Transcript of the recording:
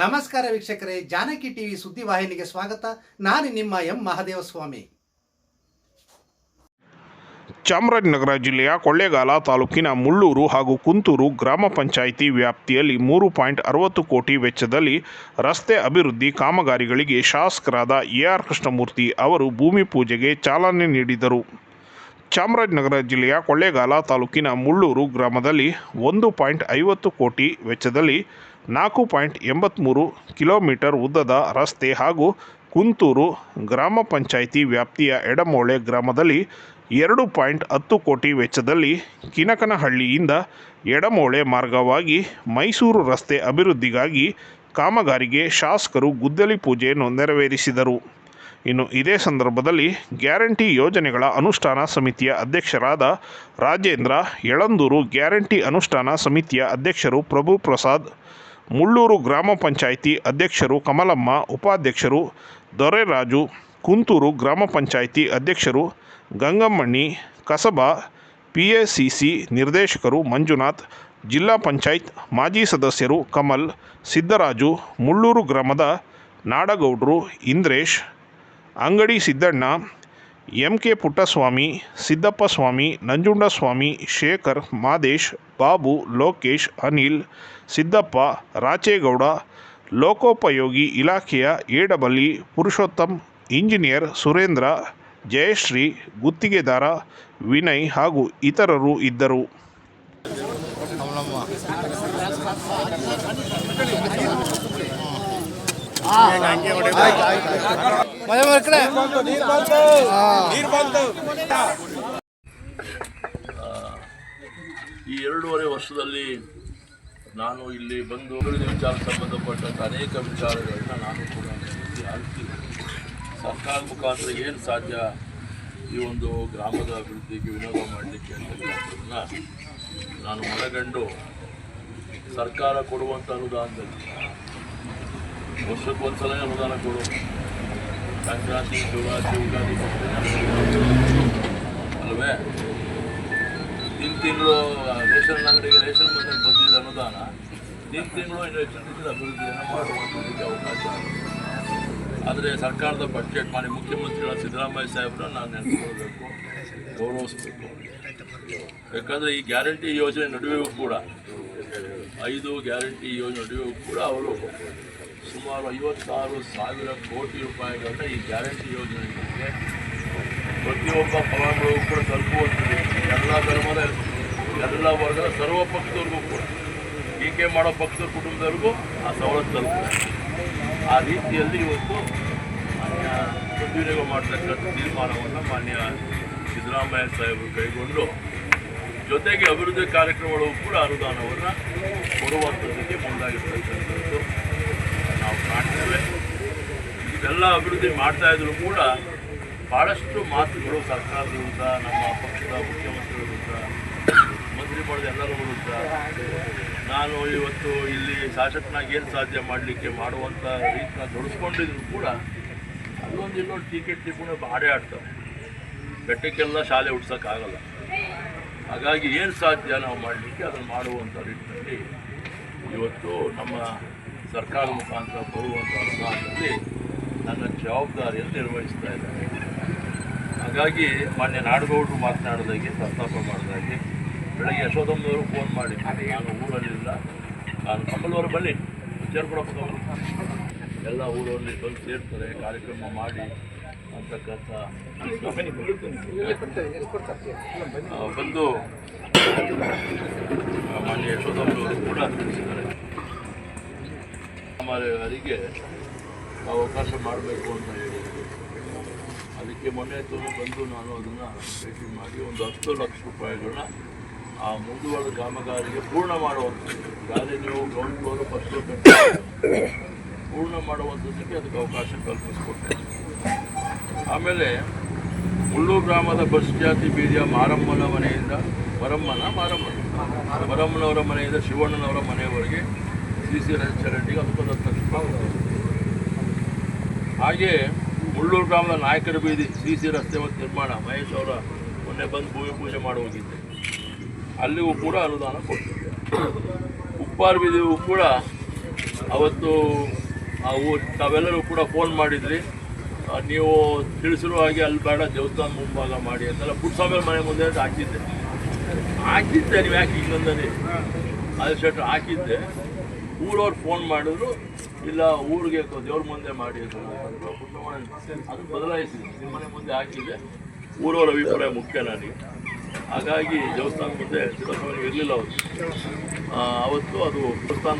ನಮಸ್ಕಾರ ವೀಕ್ಷಕರೇ, ಜಾನಕಿ ಟಿವಿ ಸುದ್ದಿವಾಹಿನಿಗೆ ಸ್ವಾಗತ. ನಾನು ನಿಮ್ಮ ಎಂ ಮಹದೇವಸ್ವಾಮಿ. ಚಾಮರಾಜನಗರ ಜಿಲ್ಲೆಯ ಕೊಳ್ಳೇಗಾಲ ತಾಲೂಕಿನ ಮುಳ್ಳೂರು ಹಾಗೂ ಕುಂತೂರು ಗ್ರಾಮ ಪಂಚಾಯಿತಿ ವ್ಯಾಪ್ತಿಯಲ್ಲಿ ಮೂರು ಪಾಯಿಂಟ್ ಅರವತ್ತು ಕೋಟಿ ವೆಚ್ಚದಲ್ಲಿ ರಸ್ತೆ ಅಭಿವೃದ್ಧಿ ಕಾಮಗಾರಿಗಳಿಗೆ ಶಾಸಕರಾದ ಎ ಆರ್ ಕೃಷ್ಣಮೂರ್ತಿ ಅವರು ಭೂಮಿ ಪೂಜೆಗೆ ಚಾಲನೆ ನೀಡಿದರು. ಚಾಮರಾಜನಗರ ಜಿಲ್ಲೆಯ ಕೊಳ್ಳೇಗಾಲ ತಾಲೂಕಿನ ಮುಳ್ಳೂರು ಗ್ರಾಮದಲ್ಲಿ ಒಂದು ಪಾಯಿಂಟ್ ಐವತ್ತು ಕೋಟಿ ವೆಚ್ಚದಲ್ಲಿ ನಾಲ್ಕು ಪಾಯಿಂಟ್ ಎಂಬತ್ತ್ಮೂರು ಕಿಲೋಮೀಟರ್ ಉದ್ದದ ರಸ್ತೆ ಹಾಗೂ ಕುಂತೂರು ಗ್ರಾಮ ಪಂಚಾಯಿತಿ ವ್ಯಾಪ್ತಿಯ ಎಡಮೋಳೆ ಗ್ರಾಮದಲ್ಲಿ ಎರಡು ಪಾಯಿಂಟ್ ಹತ್ತು ಕೋಟಿ ವೆಚ್ಚದಲ್ಲಿ ಕಿನಕನಹಳ್ಳಿಯಿಂದ ಎಡಮೋಳೆ ಮಾರ್ಗವಾಗಿ ಮೈಸೂರು ರಸ್ತೆ ಅಭಿವೃದ್ಧಿಗಾಗಿ ಕಾಮಗಾರಿಗೆ ಶಾಸಕರು ಗುದ್ದಲಿ ಪೂಜೆಯನ್ನು ನೆರವೇರಿಸಿದರು. ಇನ್ನು ಇದೇ ಸಂದರ್ಭದಲ್ಲಿ ಗ್ಯಾರಂಟಿ ಯೋಜನೆಗಳ ಅನುಷ್ಠಾನ ಸಮಿತಿಯ ಅಧ್ಯಕ್ಷರಾದ ರಾಜೇಂದ್ರ ಯಳಂದೂರು ಗ್ಯಾರಂಟಿ ಅನುಷ್ಠಾನ ಸಮಿತಿಯ ಅಧ್ಯಕ್ಷರು ಪ್ರಭು ಪ್ರಸಾದ್ ಮುಳ್ಳೂರು ಗ್ರಾಮ ಪಂಚಾಯಿತಿ ಅಧ್ಯಕ್ಷರು ಕಮಲಮ್ಮ, ಉಪಾಧ್ಯಕ್ಷರು ದೊರೆರಾಜು, ಕುಂತೂರು ಗ್ರಾಮ ಪಂಚಾಯಿತಿ ಅಧ್ಯಕ್ಷರು Gangammanni Kasaba P A C C ನಿರ್ದೇಶಕರು ಮಂಜುನಾಥ್, ಜಿಲ್ಲಾ ಪಂಚಾಯತ್ ಮಾಜಿ ಸದಸ್ಯರು ಕಮಲ್, ಸಿದ್ದರಾಜು, ಮುಳ್ಳೂರು ಗ್ರಾಮದ ನಾಡಗೌಡ್ರು ಇಂದ್ರೇಶ್, ಅಂಗಡಿ ಸಿದ್ದಣ್ಣ ಎಂ ಕೆ ಪುಟ್ಟಸ್ವಾಮಿ ಸಿದ್ದಪ್ಪ ಸ್ವಾಮಿ ನಂಜುಂಡಸ್ವಾಮಿ, ಶೇಖರ್, ಮಾದೇಶ್, ಬಾಬು, ಲೋಕೇಶ್, ಅನಿಲ್, ಸಿದ್ದಪ್ಪ, ರಾಚೇಗೌಡ, ಲೋಕೋಪಯೋಗಿ ಇಲಾಖೆಯ ಎಡಬಲಿ ಪುರುಷೋತ್ತಮ್, ಇಂಜಿನಿಯರ್ ಸುರೇಂದ್ರ, ಜಯಶ್ರೀ, ಗುತ್ತಿಗೆದಾರ ವಿನಯ್ ಹಾಗೂ ಇತರರು ಇದ್ದರು. ಈ ಎರಡೂವರೆ ವರ್ಷದಲ್ಲಿ ನಾನು ಇಲ್ಲಿ ಬಂದು ವಿಚಾರ ಸಂಬಂಧಪಟ್ಟಂಥ ಅನೇಕ ವಿಚಾರಗಳನ್ನ ನಾನು ಕೂಡ ಆಲಿಸ್ತೀನಿ ಸರ್ಕಾರ ಮುಖಾಂತರ ಏನು ಸಾಧ್ಯ ಈ ಒಂದು ಗ್ರಾಮದ ಅಭಿವೃದ್ಧಿಗೆ ವಿನೋದ ಮಾಡಲಿಕ್ಕೆ ಅಂತ ನಾನು ಮನಗಂಡು ಸರ್ಕಾರ ಕೊಡುವಂಥ ಅನುದಾನದಲ್ಲಿ ವರ್ಷಕ್ಕೊಂದ್ಸಲ ಅನುದಾನ ಕೊಡು. ಸಂಕ್ರಾಂತಿ ಯುಗಾದಿ ಯುಗಾದಿ ಅಲ್ವೇ? ತಿಂಗ್ ತಿಂಗಳು ರೇಷನ್ ಅಂಗಡಿಗೆ ರೇಷನ್ ಬಂದಾಗ ಬಂದಿದ್ದ ಅನುದಾನ ತಿಂಗ್ ತಿಂಗಳು ಇನ್ನು ಹೆಚ್ಚಿನ ಅಭಿವೃದ್ಧಿಯನ್ನು ಮಾಡುವಂಥದ್ದಕ್ಕೆ ಅವಕಾಶ. ಆದರೆ ಸರ್ಕಾರದ ಬಜೆಟ್ ಮಾಡಿ ಮುಖ್ಯಮಂತ್ರಿಗಳ ಸಿದ್ದರಾಮಯ್ಯ ಸಾಹೇಬ್ರನ್ನ ನಾನು ನೆನೆಸ್ಕೊಳ್ಬೇಕು, ಗೌರವಿಸ್ಬೇಕು. ಯಾಕಂದರೆ ಈ ಗ್ಯಾರಂಟಿ ಯೋಜನೆ ನಡುವೆಯೂ ಕೂಡ, ಐದು ಗ್ಯಾರಂಟಿ ಯೋಜನೆ ನಡುವೆಯೂ ಕೂಡ ಅವರು ಸುಮಾರು ಐವತ್ತಾರು ಸಾವಿರ ಕೋಟಿ ರೂಪಾಯಿಗಳನ್ನ ಈ ಗ್ಯಾರಂಟಿ ಯೋಜನೆಗಳಿಗೆ ಪ್ರತಿಯೊಬ್ಬ ಫಲಾನುಭವಿಗೂ ಕೂಡ ತಲುಪುವಂಥದ್ದು ಎಲ್ಲ ಧರ್ಮದ ಎಲ್ಲ ವರ್ಗದ ಸರ್ವ ಪಕ್ಷದವ್ರಿಗೂ ಕೂಡ. ಟೀಕೆ ಮಾಡೋ ಪಕ್ಷದ ಕುಟುಂಬದವ್ರಿಗೂ ಆ ಸವಲತ್ತು ತಲುಪುತ್ತೆ. ಆ ರೀತಿಯಲ್ಲಿ ಇವತ್ತು ಮಾನ್ಯ ಸದ್ವಿನಿಯೋಗ ಮಾಡ್ತಕ್ಕಂಥ ತೀರ್ಮಾನವನ್ನು ಮಾನ್ಯ ಸಿದ್ದರಾಮಯ್ಯ ಸಾಹೇಬರು ಕೈಗೊಂಡು ಜೊತೆಗೆ ಅಭಿವೃದ್ಧಿ ಕಾರ್ಯಕ್ರಮಗಳು ಕೂಡ ಅನುದಾನವನ್ನು ಕೊಡುವಂಥದ್ದಕ್ಕೆ ಮುಂದಾಗಿರ್ತಕ್ಕಂಥದ್ದು. ನಾವು ಕಾಣ್ತೇವೆ. ಇದೆಲ್ಲ ಅಭಿವೃದ್ಧಿ ಮಾಡ್ತಾ ಇದ್ರು ಕೂಡ ಭಾಳಷ್ಟು ಮಾತುಗಳು ಸರ್ಕಾರದ ವಿರುದ್ಧ, ನಮ್ಮ ಪಕ್ಷದ ಮುಖ್ಯಮಂತ್ರಿಗಳ ವಿರುದ್ಧ ಮಂತ್ರಿಮಂಡಲದ ಎಲ್ಲರ ವಿರುದ್ಧ. ನಾನು ಇವತ್ತು ಇಲ್ಲಿ ಶಾಸಕನಾಗಿ ಏನು ಸಾಧ್ಯ ಮಾಡಲಿಕ್ಕೆ ಮಾಡುವಂಥ ರೀತಿನ ತೊಡಸ್ಕೊಂಡಿದ್ರು ಕೂಡ ಅಲ್ಲೊಂದು ಇನ್ನೊಂದು ಟಿಕೆಟ್ ಟಿಪ್ಪಣಿ ಬಾಡೆ ಆಡ್ತಾರೆ ಬೆಟ್ಟಕ್ಕೆಲ್ಲ ಶಾಲೆ ಉಡ್ಸೋಕ್ಕಾಗಲ್ಲ. ಹಾಗಾಗಿ ಏನು ಸಾಧ್ಯ ನಾವು ಮಾಡಲಿಕ್ಕೆ ಅದನ್ನು ಮಾಡುವಂಥ ರೀತಿಯಲ್ಲಿ ಇವತ್ತು ನಮ್ಮ ಸರ್ಕಾರದ ಮುಖಾಂತರ ಬರುವಂಥ ಅನುದಾನದಲ್ಲಿ ನನ್ನ ಜವಾಬ್ದಾರಿಯನ್ನು ನಿರ್ವಹಿಸ್ತಾ ಇದ್ದಾರೆ. ಹಾಗಾಗಿ ಮಾನ್ಯ ನಾಡಗೌಡರು ಮಾತನಾಡಿದಾಗೆ, ಪ್ರಸ್ತಾಪ ಮಾಡಿದಾಗೆ, ಬೆಳಗ್ಗೆ ಯಶೋಧಮ್ಮನವರು ಫೋನ್ ಮಾಡಿ, ನಾನು ಊರಲ್ಲಿಲ್ಲ, ನಾನು ಕಮಲವರು ಬನ್ನಿ ವಿಚಾರಪುರಪ್ಪ ಎಲ್ಲ ಊರಲ್ಲಿ ಬಂದು ಸೇರ್ತಾರೆ, ಕಾರ್ಯಕ್ರಮ ಮಾಡಿ ಅಂತಕ್ಕಂಥ ಬಂದು ಮಾನ್ಯ ಯಶೋಧಮ್ಮನವರು ಕೂಡ ತಿಳಿಸಿದ್ದಾರೆ. ಅವರಿಗೆ ಅವಕಾಶ ಮಾಡಬೇಕು ಅಂತ ಹೇಳಿ ಅದಕ್ಕೆ ಮೊನ್ನೆ ತೋರು ಬಂದು ನಾನು ಅದನ್ನು ಭೇಟಿ ಮಾಡಿ ಒಂದು ಹತ್ತು ಲಕ್ಷ ರೂಪಾಯಿಗಳನ್ನ ಆ ಮುಂದುವರೆದ ಕಾಮಗಾರಿಗೆ ಪೂರ್ಣ ಮಾಡುವಂಥದ್ದು. ಗಾಡಿ ನೀವು ಗ್ರೌಂಡ್ ಫ್ಲೋರು ಫಸ್ಟ್ ಪೂರ್ಣ ಮಾಡುವಂಥದ್ದಕ್ಕೆ ಅದಕ್ಕೆ ಅವಕಾಶ ಕಲ್ಪಿಸ್ಕೊಟ್ಟೆ. ಆಮೇಲೆ ಮುಳ್ಳು ಗ್ರಾಮದ ಬಸ್ ಜಾತಿ ಬೀದಿಯ ಮಾರಮ್ಮನ ಮನೆಯಿಂದ, ಮರಮ್ಮನ ಮಾರಮ್ಮನ, ಮರಮ್ಮನವರ ಮನೆಯಿಂದ ಶಿವಣ್ಣನವರ ಮನೆಯವರೆಗೆ ಸಿ ಸಿ ರೆಡ್ಡಿಗೆ ರೂಪಾಯಿ ಹಾಗೆ ಮುಳ್ಳೂರು ಗ್ರಾಮದ ನಾಯಕರ ಬೀದಿ ಸಿ ಸಿ ರಸ್ತೆ ಮತ್ತು ನಿರ್ಮಾಣ, ಮಹೇಶ್ ಅವರ ಮೊನ್ನೆ ಬಂದು ಭೂಮಿ ಪೂಜೆ ಮಾಡಿ ಹೋಗಿದ್ದೆ. ಅಲ್ಲಿಗೂ ಕೂಡ ಅನುದಾನ ಕೊಟ್ಟಿದ್ದೆ ಉಪ್ಪಾರ ಬೀದಿಗೂ ಕೂಡ ಅವತ್ತು ಊ- ತಾವೆಲ್ಲರೂ ಕೂಡ ಫೋನ್ ಮಾಡಿದ್ರಿ. ನೀವು ತಿಳಿಸಿರೋ ಹಾಗೆ ಅಲ್ಲಿ ಬೇಡ, ದೇವಸ್ಥಾನ ಮುಂಭಾಗ ಮಾಡಿ ಅಂತೆಲ್ಲ ಪುಟ್ಸಾಮೇಲೆ ಮನೆ ಮುಂದೆ ಹಾಕಿದ್ದೆ. ಹಾಕಿದ್ದೆ, ನೀವು ಯಾಕೆ ಇನ್ನೊಂದಲ್ಲಿ ಅದು ಶೆಟ್ರ್ ಹಾಕಿದ್ದೆ. ಊರವ್ರು ಫೋನ್ ಮಾಡಿದ್ರು, ಇಲ್ಲ, ಊರಿಗೆ ದೇವ್ರ ಮುಂದೆ ಮಾಡಿ ಅಂತ ಅಂದ್ರು. ಪುಟ್ಸ್ವಾಮಿ ಅದು ಬದಲಾಯಿಸಿದೆ. ನಿಮ್ಮ ಮನೆ ಮುಂದೆ ಹಾಕಿದೆ. ಊರವ್ರ ಅಭಿಪ್ರಾಯ ಮುಖ್ಯ ನನಗೆ. ಹಾಗಾಗಿ ದೇವಸ್ಥಾನ ಮುಂದೆ ಇರಲಿಲ್ಲ ಅವರು. ಅವತ್ತು ಅದು ದೇವಸ್ಥಾನ